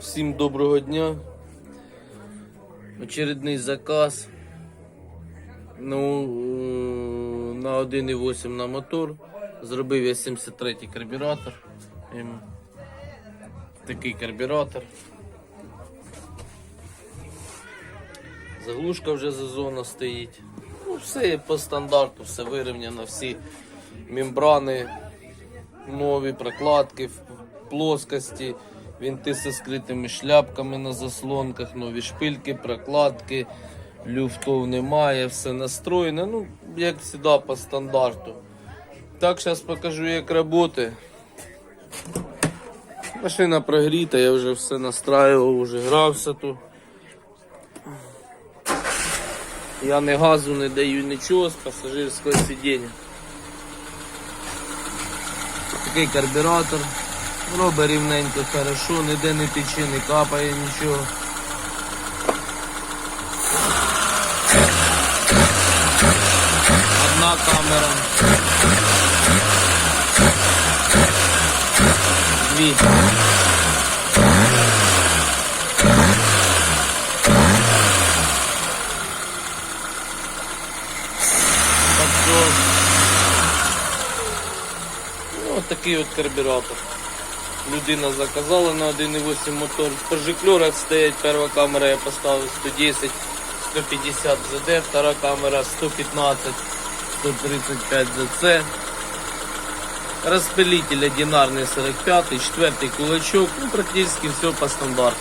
Всім доброго дня. Очередний заказ. Ну, е, на 1,8 на мотор. Зробив я 73-й карбюратор. Ем, Такий карбюратор. Заглушка вже зазона стоїть. Ну, все по стандарту, все вирівняно, всі мембрани нові прокладки плоскості, вінти зі скритими шляпками на заслонках, нові шпильки, прокладки, люфтов немає, все настроєно, ну, як завжди, по стандарту. Так, зараз покажу, як працює. Машина прогріта, я вже все настраював, вже грався тут. Я не газу не даю нічого з пасажирського сидіння. Такий карбюратор. Робить рівненько, хорошо, ніде не тече, не капає нічого. Одна камера. Дві. Такий от карбюратор. Людина заказала на 1.8 мотор. В прожиклерах стоять перша камера, я поставив 110, 150 ЗД, втора камера 115, 135 ЗЦ. Распылитель одинарный 45, четвертый кулачок, ну практически все по стандарту.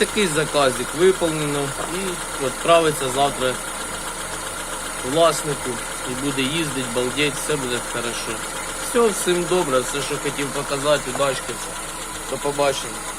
Такий заказик виповнено і відправиться завтра власнику і буде їздити, балдеть, все буде хорошо. Все, всім добре, все, що хотів показати, удачки. До побачення.